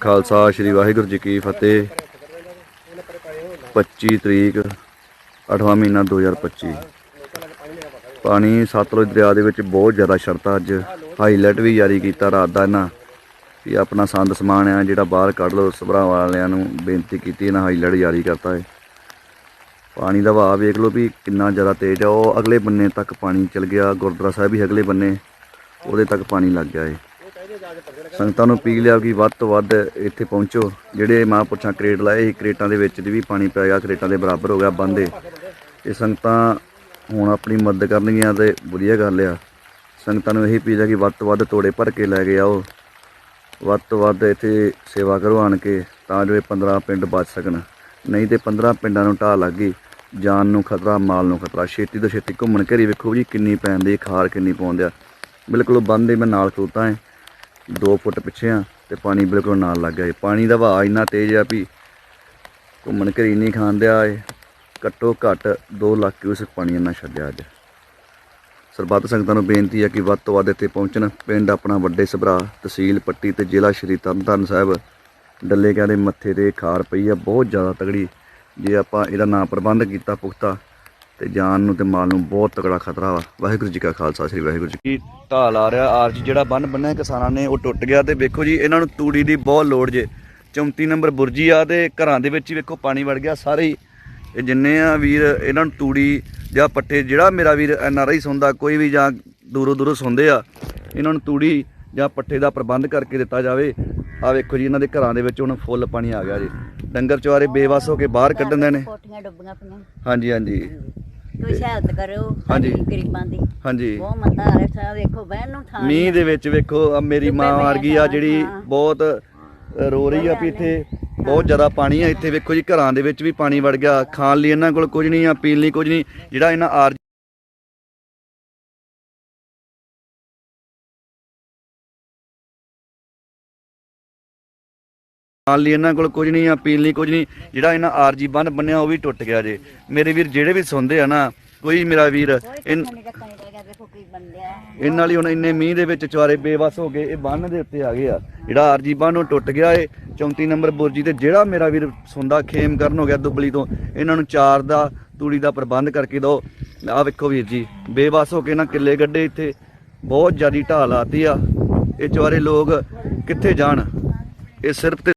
ਖਾਲਸਾ, ਸ੍ਰੀ ਵਾਹਿਗੁਰੂ ਜੀ ਕੀ ਫਤਿਹ। 25 ਤਰੀਕ 8ਵਾਂ ਮਹੀਨਾ 2025 ਪਾਣੀ ਸਤਲੁਜ ਦਰਿਆ ਦੇ ਵਿੱਚ ਬਹੁਤ ਜ਼ਿਆਦਾ ਸ਼ਰਤਾ ਅੱਜ। ਹਾਈਲਾਈਟ ਵੀ ਜਾਰੀ ਕੀਤਾ ਰਾਤ ਦਾ ਇਹਨਾਂ। ਵੀ ਆਪਣਾ ਸੰਦ ਸਮਾਨ ਆ, ਜਿਹੜਾ ਬਾਹਰ ਕੱਢ ਲਓ, ਸਭਰਾ ਵਾਲਿਆਂ ਨੂੰ ਬੇਨਤੀ ਕੀਤੀ, ਇਹਨਾਂ ਹਾਈਲਾਈਟ ਜਾਰੀ ਕਰਤਾ ਹੈ ਪਾਣੀ ਦਾ ਵਹਾਅ ਵੇਖ ਲਓ ਵੀ ਕਿੰਨਾ ਜ਼ਿਆਦਾ ਤੇਜ਼ ਆ। ਉਹ ਅਗਲੇ ਬੰਨੇ ਤੱਕ ਪਾਣੀ ਚਲ ਗਿਆ। ਗੁਰਦੁਆਰਾ ਸਾਹਿਬ ਵੀ ਅਗਲੇ ਬੰਨੇ, ਉਹਦੇ ਤੱਕ ਪਾਣੀ ਲੱਗ ਗਿਆ ਹੈ ਸੰਗਤਾਂ ਨੂੰ ਅਪੀਲ ਆ ਕਿ ਵੱਧ ਤੋਂ ਵੱਧ ਇੱਥੇ ਪਹੁੰਚੋ। ਜਿਹੜੇ ਮਹਾਂਪੁਰਸ਼ਾਂ ਕਰੇਟ ਲਾਏ ਸੀ, ਕਰੇਟਾਂ ਦੇ ਵਿੱਚ ਵੀ ਪਾਣੀ ਪੈ ਗਿਆ, ਕਰੇਟਾਂ ਦੇ ਬਰਾਬਰ ਹੋ ਗਿਆ ਬੰਦੇ ਇਹ ਸੰਗਤਾਂ ਹੁਣ ਆਪਣੀ ਮਦਦ ਕਰਨਗੀਆਂ ਤੇ ਵਧੀਆ ਗੱਲ ਆ। ਸੰਗਤਾਂ ਨੂੰ ਇਹੀ ਅਪੀਲ ਆ ਕਿ ਵੱਧ ਤੋਂ ਵੱਧ ਤੋੜੇ ਭਰ ਕੇ ਲੈ ਕੇ ਆਓ। ਵੱਧ ਤੋਂ ਵੱਧ ਇੱਥੇ ਸੇਵਾ ਕਰਵਾਣ ਕੇ, ਤਾਂ ਜੋ ਇਹ 15 ਪਿੰਡ ਬਚ ਸਕਣ। ਨਹੀਂ ਤੇ 15 ਪਿੰਡਾਂ ਨੂੰ ਢਾਹ ਲੱਗ ਗਈ। ਜਾਨ ਨੂੰ ਖਤਰਾ, ਮਾਲ ਨੂੰ ਖਤਰਾ। ਛੇਤੀ ਤੋਂ ਛੇਤੀ ਘੁੰਮਣ ਘਰੀ ਵੇਖੋ ਜੀ, ਕਿੰਨੀ ਪੈਂਦੀ, ਖਾਰ ਕਿੰਨੀ ਪਾਉਂਦੇ ਆ। ਬਿਲਕੁਲ ਬੰਦ ਹੀ ਮੈਂ ਨਾਲ ਖਲੋਤਾ ਹਾਂ 2 ਫੁੱਟ ਪਿੱਛੇ ਆ ਤੇ ਪਾਣੀ ਬਿਲਕੁਲ ਨਾਲ ਲੱਗ ਗਿਆ ਏ ਪਾਣੀ ਦਾ ਵਹਾਅ ਇੰਨਾ ਤੇਜ਼ ਆ ਵੀ ਘੁੰਮਣ ਘਰੀ ਨਹੀਂ ਖਾਂਦਿਆ ਏ ਘੱਟੋ ਘੱਟ 2 ਲੱਖ ਕਿਊਸਕ ਪਾਣੀ ਇੰਨਾ ਛੱਡਿਆ ਅੱਜ। ਸਰਬੱਤ ਸੰਗਤਾਂ ਨੂੰ ਬੇਨਤੀ ਹੈ ਕਿ ਵੱਧ ਤੋਂ ਵੱਧ ਇੱਥੇ ਪਹੁੰਚਣ। ਪਿੰਡ ਆਪਣਾ ਵੱਡੇ ਸਭਰਾ, ਤਹਿਸੀਲ, ਪੱਟੀ ਤੇ ਜ਼ਿਲ੍ਹਾ ਸ਼੍ਰੀ ਤਰਨਤਾਰਨ ਸਾਹਿਬ। ਡੱਲੇ ਕਹਿੰਦੇ ਮੱਥੇ ਤੇ ਖਾਰ ਪਈ ਆ, ਬਹੁਤ ਜ਼ਿਆਦਾ ਤਗੜੀ ਜੇ ਆਪਾਂ ਇਹਦਾ ਨਾਂ ਪ੍ਰਬੰਧ ਕੀਤਾ ਪੁਖਤਾ ਤੇ ਜਾਨ ਨੂੰ ਤੇ ਮਾਲ ਨੂੰ ਬਹੁਤ ਤਕੜਾ ਖਤਰਾ ਵਾ। ਵਾਹਿਗੁਰੂ ਜੀ ਕਾ ਖਾਲਸਾ ਸ੍ਰੀ ਵਾਹਿਗੁਰੂ ਜੀ ਕੀ ਢਾਲ ਆ ਰਿਹਾ ਆਰਜ ਜਿਹੜਾ ਬੰਨ ਬੰਨਿਆ ਕਿਸਾਨਾਂ ਨੇ ਉਹ ਟੁੱਟ ਗਿਆ ਤੇ ਵੇਖੋ ਜੀ ਇਹਨਾਂ ਨੂੰ ਤੂੜੀ ਦੀ ਬਹੁਤ ਲੋੜ ਜੇ। 34 ਨੰਬਰ ਬੁਰਜੀ ਆ ਤੇ ਘਰਾਂ ਦੇ ਵਿੱਚ ਹੀ ਵੇਖੋ ਪਾਣੀ ਵੜ ਗਿਆ ਸਾਰੇ ਹੀ। ਇਹ ਜਿੰਨੇ ਆ ਵੀਰ ਇਹਨਾਂ ਨੂੰ ਤੂੜੀ ਜਾਂ ਪੱਠੇ ਜਿਹੜਾ ਮੇਰਾ ਵੀਰ ਐਨ ਆਰ ਆਈ ਸੁਣਦਾ ਕੋਈ ਵੀ ਜਾਂ ਦੂਰੋਂ ਦੂਰੋਂ ਸੁਣਦੇ ਆ ਇਹਨਾਂ ਨੂੰ ਤੂੜੀ ਜਾਂ ਪੱਠੇ ਦਾ ਪ੍ਰਬੰਧ ਕਰਕੇ ਦਿੱਤਾ ਜਾਵੇ। ਆ ਵੇਖੋ ਜੀ ਇਹਨਾਂ ਦੇ ਘਰਾਂ ਦੇ ਵਿੱਚ ਹੁਣ ਫੁੱਲ ਪਾਣੀ ਆ ਗਿਆ ਜੀ। ਡੰਗਰ ਚੁਆਰੇ ਬੇਵਸ ਹੋ ਕੇ ਬਾਹਰ ਕੱਢਣ ਦੇ ਨੇ। ਕੋਠੀਆਂ ਡੁੱਬੀਆਂ ਪਈਆਂ। ਹਾਂਜੀ ਹਾਂਜੀ। ਕੋਈ ਸਹਾਇਤ ਕਰੋ ਹਾਂਜੀ। ਸਾਡੀ ਗਰੀਬਾਂ ਦੀ। ਹਾਂਜੀ। ਬਹੁਤ ਮੰਦਾ ਹਾਲ ਹੈ ਸਾ ਵੇਖੋ ਬਹਿਣ ਨੂੰ ਥਾਂ ਮੀਂਹ ਦੇ ਵਿੱਚ ਵੇਖੋ ਆ ਮੇਰੀ ਮਾਂ ਮਰ ਗਈ ਆ ਆ ਜਿਹੜੀ ਹਾਂ। ਬਹੁਤ ਅ, ਰੋ ਰਹੀ ਆ ਵੀ ਇੱਥੇ ਬਹੁਤ ਜ਼ਿਆਦਾ ਪਾਣੀ ਆ ਇੱਥੇ ਵੇਖੋ ਜੀ ਘਰਾਂ ਦੇ ਵਿੱਚ ਵੀ ਪਾਣੀ ਵੜ ਗਿਆ ਖਾਣ ਲਈ ਇਹਨਾਂ ਕੋਲ ਕੁਝ ਨਹੀਂ ਆ ਪੀਣ ਲਈ ਕੁਝ ਨਹੀਂ। ਜਿਹੜਾ ਇਹਨਾਂ ਆਰ ਖਾਣ ਲਈ ਇਹਨਾਂ ਕੋਲ ਕੁਝ ਨਹੀਂ ਆ ਪੀਣ ਲਈ ਕੁਝ ਨਹੀਂ। ਜਿਹੜਾ ਇਹਨਾਂ ਆਰਜੀ ਬੰਨ ਬੰਨਿਆ ਉਹ ਵੀ ਟੁੱਟ ਗਿਆ ਜੇ। ਮੇਰੇ ਵੀਰ ਜਿਹੜੇ ਵੀ ਸੁਣਦੇ ਆ ਨਾ ਕੋਈ ਮੇਰਾ ਵੀਰ ਇਨ ਇਹਨਾਂ ਨਾਲ ਹੀ ਹੁਣ ਇੰਨੇ ਮੀਂਹ ਦੇ ਵਿੱਚ ਚਵਾਰੇ ਬੇਵਸ ਹੋ ਗਏ ਇਹ ਬੰਨ ਦੇ ਉੱਤੇ ਆ ਗਏ ਆ। ਜਿਹੜਾ ਆਰਜੀ ਬੰਨ ਉਹ ਟੁੱਟ ਗਿਆ ਏ। 34 ਨੰਬਰ ਬੁਰਜੀ ਤੇ ਜਿਹੜਾ ਮੇਰਾ ਵੀਰ ਸੁੰਦਾ ਖੇਮ ਕਰਨ ਹੋ ਗਿਆ ਦੁਬਲੀ ਤੋਂ ਇਹਨਾਂ ਨੂੰ ਚਾਰ ਦਾ ਤੂੜੀ ਦਾ ਪ੍ਰਬੰਧ ਕਰਕੇ ਦਿਓ ਆਹ ਵੇਖੋ ਵੀਰ ਜੀ ਬੇਵਸ ਹੋ ਕੇ ਨਾ ਕਿੱਲੇ ਗੱਡੇ ਇੱਥੇ। ਬਹੁਤ ਜ਼ਿਆਦੀ ਢਾਲ ਆਤੀ ਆ। ਇਹ ਚਵਾਰੇ ਲੋਕ ਕਿੱਥੇ ਜਾਣ? ਇਹ ਸਿਰਫ ਤੇ